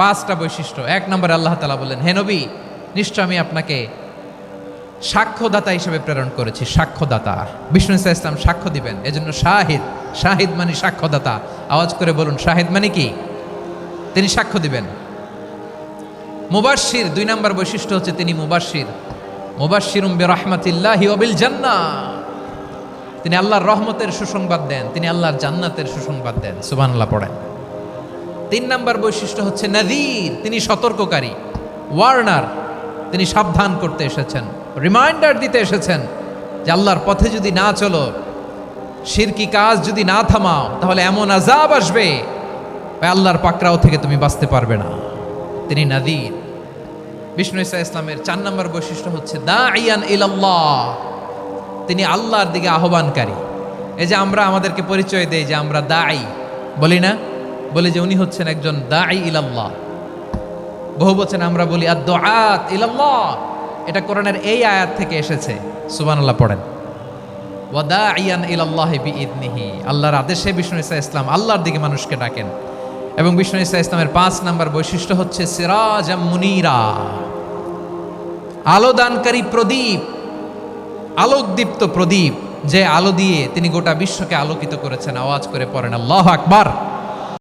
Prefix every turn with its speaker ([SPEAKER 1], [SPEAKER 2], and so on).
[SPEAKER 1] পাঁচটা বৈশিষ্ট্য। এক নম্বরে আল্লাহ তালা বললেন, হে নবী, নিশ্চয় আমি আপনাকে সাক্ষ্যদাতা হিসেবে প্রেরণ করেছি, সাক্ষ্যদাতা। বিষ্ণু ইসা ইসলাম সাক্ষ্য দিবেন, এজন্য শাহিদ শাহিদ মানে সাক্ষ্যদাতা। আওয়াজ করে বলুন, শাহিদ মানে কি? তিনি সাক্ষ্য দিবেন। মুবাশির দুই নম্বর বৈশিষ্ট্য হচ্ছে তিনি মুবাশির মুবাশির উম্বে রহমাতিল্লাহি অবিল জান্না তিনি আল্লাহর রহমতের সুসংবাদ দেন, তিনি আল্লাহর জান্নাতের সুসংবাদ দেন। সুবহানাল্লাহ, পড়েন। তিন নম্বর বৈশিষ্ট্য হচ্ছে নাদির, তিনি সতর্ককারী। ওয়ার্নার, তিনি সাবধান করতে এসেছেন। রিমাইন্ডার দিতে এসেছেন যে আল্লাহর পথে যদি না চলো শিরকি কাজ যদি না থামাও, তাহলে এমন আজাব আসবে আল্লাহর পাকড়াও থেকে তুমি বাঁচতে পারবে না। তিনি নাদির। বিষ্ণু ইসা ইসলামের চার নম্বর বৈশিষ্ট্য হচ্ছে দা ইয়ান ইলাল্লাহ। তিনি আল্লাহর দিকে আহ্বানকারী। এই যে আমরা আমাদেরকে পরিচয় দেই যে আমরা দাই বলি না? বলি যে উনি হচ্ছেন একজন দাই ইলাল্লাহ। বহু বচন আমরা বলি আদ ইলাল্লাহ। এটা কোরআনের এই আয়াত থেকে এসেছে। সুবহানাল্লাহ, পড়েন। ওয়াদা ইয়ান ইলাল্লাহ বিইদনিহি। আল্লাহর আদেশে বিষ্ণু ইসা ইসলাম আল্লাহর দিকে মানুষকে ডাকেন। এবং বিষ্ণু ইসা ইসলামের পাঁচ নাম্বার বৈশিষ্ট্য হচ্ছে সিরাজ মুনিরা। আলোদানকারী প্রদীপ, আলোকদীপ্ত প্রদীপ, যে আলো দিয়ে তিনি গোটা বিশ্বকে আলোকিত করেছেন। আওয়াজ করে পড়েন, আল্লাহ আকবার।